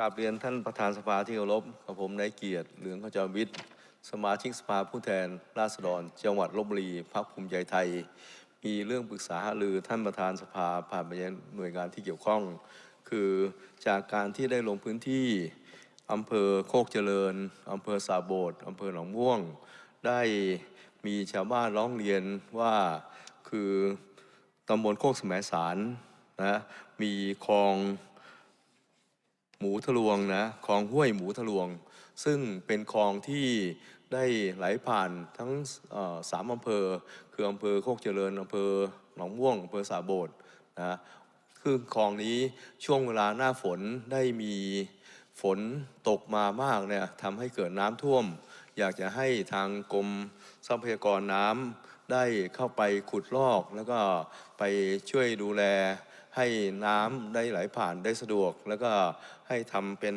กราบเรียนท่านประธานสภาที่เคารพกับผมนายเกียรติเหลืองขจรวิทย์ สมาชิกสภาผู้แทน ราษฎร จังหวัดลบบุรีพรรคภูมิใจไทย มีเรื่องปรึกษาหารือท่านประธานสภาผ่านไปยังหน่วยงานที่เกี่ยวข้อง คือจากการที่ได้ลงพื้นที่อำเภอโคกเจริญอำเภอสาโบดอำเภอหนองม่วง ได้มีชาวบ้านร้องเรียนว่าคือตำบลโคกสมสารนะมีคลอง หมูทะลวงนะคลองห้วยหมูทะลวง ซึ่งเป็นคลองที่ได้ไหลผ่านทั้งสามอำเภอ คืออำเภอโคกเจริญอำเภอหนองม่วงอำเภอสาโบดนะคือคลองนี้ช่วงเวลาหน้าฝนได้มีฝนตกมามากเนี่ยทำให้เกิดน้ำท่วม อยากจะให้ทางกรมทรัพยากรน้ำได้เข้าไปขุดลอกแล้วก็ไปช่วยดูแล ให้น้ำได้ไหลผ่านได้สะดวก แล้วก็ให้ทำเป็น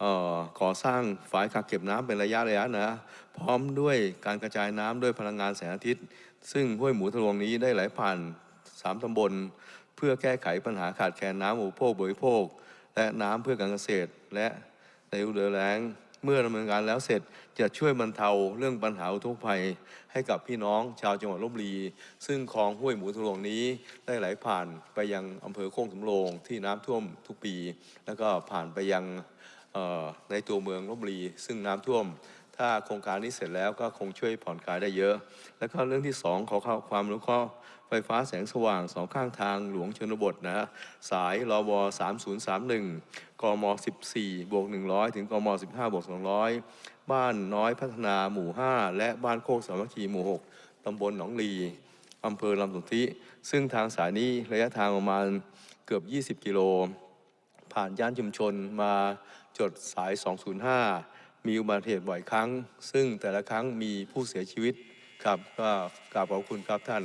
เอ่อก่อสร้างฝายกักเก็บน้ำเป็นระยะระยะนะ พร้อมด้วยการกระจายน้ำด้วยพลังงานแสงอาทิตย์ ซึ่งห้วยหมูทะลวงนี้ได้ไหลผ่านสามตำบล เพื่อแก้ไขปัญหาขาดแคลนน้ำอุปโภคบริโภค และน้ำเพื่อการเกษตรและในฤดูแล้ง เมื่อดำเนินการแล้วเสร็จจะช่วยบรรเทาเรื่องปัญหาอุทกภัย ให้กับพี่น้องชาวจังหวัดลบบุรี ซึ่งคลองห้วยหมูทะลวงนี้ได้ไหลผ่านไปยังอำเภอโค้งสำโรงที่น้ำท่วมทุกปี แล้วก็ผ่านไปยังในตัวเมืองลบบุรี ซึ่งน้ำท่วม ถ้าโครงการนี้เสร็จแล้วก็คงช่วยผ่อนคลายได้เยอะ แล้วก็เรื่องที่สองขอเข้าความรู้ข้อไฟฟ้าแสงสว่างสองข้างทางหลวงชนบทนะฮะสายรบ3031 กม 14บวก100 ถึงกม 15บวก200 บ้านน้อยพัฒนาหมู่ 5 และบ้านโคกสามัคคีหมู่ 6ตำบลหนองลีอำเภอลำสุทธิ ซึ่งทางสายนี้ระยะทางประมาณเกือบ 20 กิโล ผ่านย่านชุมชนมาจดสาย 205 มีอุบัติเหตุบ่อยครั้ง ซึ่งแต่ละครั้งมีผู้เสียชีวิตครับก็กราบขอบคุณครับท่าน